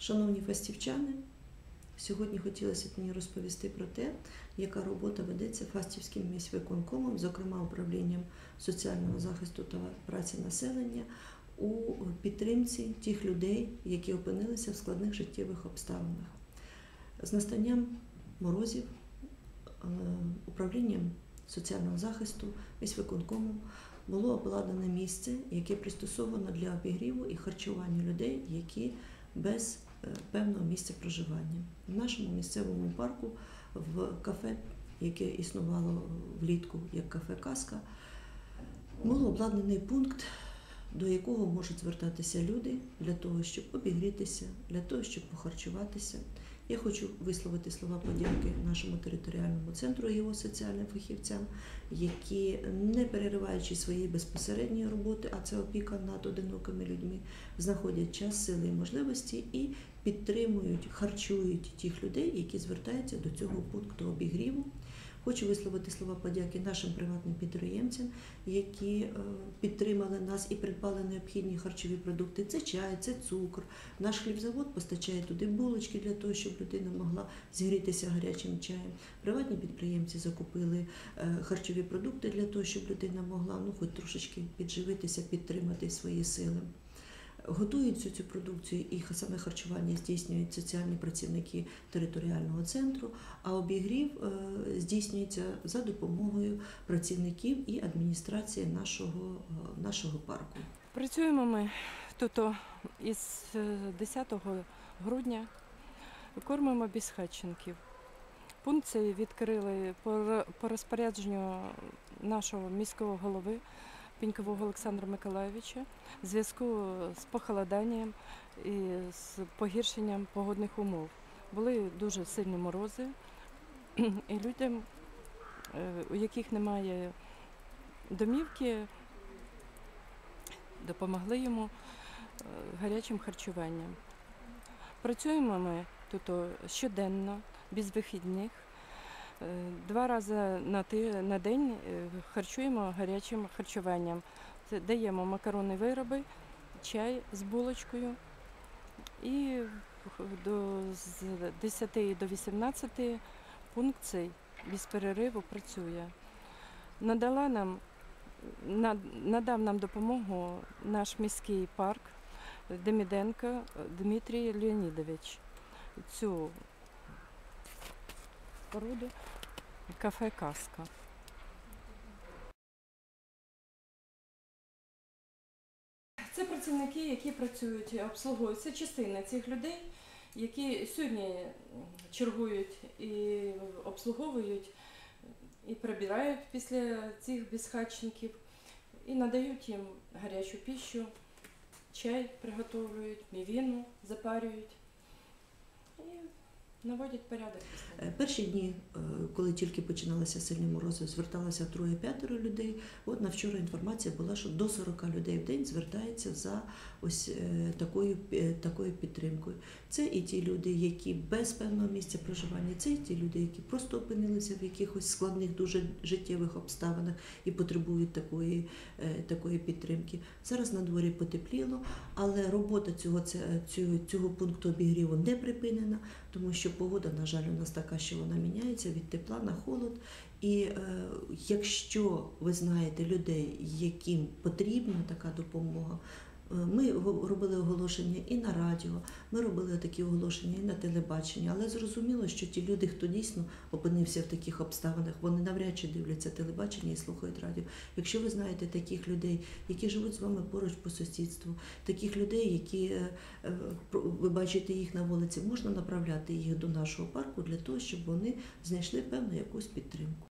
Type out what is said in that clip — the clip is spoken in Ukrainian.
Шановні фастівчани, сьогодні хотілося б мені розповісти про те, яка робота ведеться Фастівським міськвиконкомом, зокрема управлінням соціального захисту та праці населення у підтримці тих людей, які опинилися в складних життєвих обставинах. З настанням морозів е, управлінням соціального захисту міськвиконкомом було обладнане місце, яке пристосовано для обігріву і харчування людей, які без певного місця проживання. В нашому місцевому парку в кафе, яке існувало влітку як кафе Казка, був обладнаний пункт, до якого можуть звертатися люди для того, щоб обігрітися, для того, щоб похарчуватися. Я хочу висловити слова подяки нашому територіальному центру його соціальним фахівцям, які, не перериваючи своєї безпосередньої роботи, а це опіка над одинокими людьми, знаходять час, сили і можливості і підтримують, харчують тих людей, які звертаються до цього пункту обігріву. Хочу висловити слова подяки нашим приватним підприємцям, які е, підтримали нас і придбали необхідні харчові продукти. Це чай, це цукор. Наш хлібзавод постачає туди булочки для того, щоб людина могла зігрітися гарячим чаєм. Приватні підприємці закупили е, харчові продукти для того, щоб людина могла ну, хоч трошечки підживитися, підтримати свої сили. Готують всю цю продукцію і саме харчування здійснюють соціальні працівники територіального центру, а обігрів е, здійснюється за допомогою працівників і адміністрації нашого, е, нашого парку. Працюємо ми тут із е, 10 грудня, кормимо безхатченків. Пункт відкрили по розпорядженню нашого міського голови Пінькового Олександра Миколайовича в зв'язку з похолоданням і з погіршенням погодних умов. Були дуже сильні морози, і людям, е, у яких немає домівки, допомогли йому е, гарячим харчуванням. Працюємо ми тут щоденно, без вихідних. Е, Два рази на, день е, харчуємо гарячим харчуванням. Даємо макаронні вироби, чай з булочкою. І до, з 10 до 18 пункт цей без перериву працює. Надала нам над- надав нам допомогу наш міський парк Деміденко Дмитрій Леонідович. Цю споруду кафе Казка. Це працівники, які працюють, обслуговують. Це частина цих людей, які сьогодні чергують і обслуговують, і прибирають після цих безхатченків, і надають їм гарячу піщу, чай приготовлюють, мівіну запарюють наводять порядок. Е, Перші дні, е, коли тільки починалися сильні морози, зверталося троє-п'ятеро людей. От на вчора інформація була, що до 40 людей в день звертається за ось е, такою, такою підтримкою. Це і ті люди, які без певного місця проживання, це і ті люди, які просто опинилися в якихось складних дуже життєвих обставинах і потребують такої, такої підтримки. Зараз на дворі потепліло, але робота цього, цього, цього пункту обігріву не припинена, тому що погода, на жаль, у нас така, що вона міняється від тепла на холод. І е, якщо ви знаєте людей, яким потрібна така допомога, ми го- робили оголошення і на радіо, ми робили такі оголошення і на телебаченні, але зрозуміло, що ті люди, хто дійсно опинився в таких обставинах, вони навряд чи дивляться телебачення і слухають радіо. Якщо ви знаєте таких людей, які живуть з вами поруч по сусідству, таких людей, які е, е, ви бачите їх на вулиці, можна направляти їх до нашого парку для того, щоб вони знайшли певну якусь підтримку.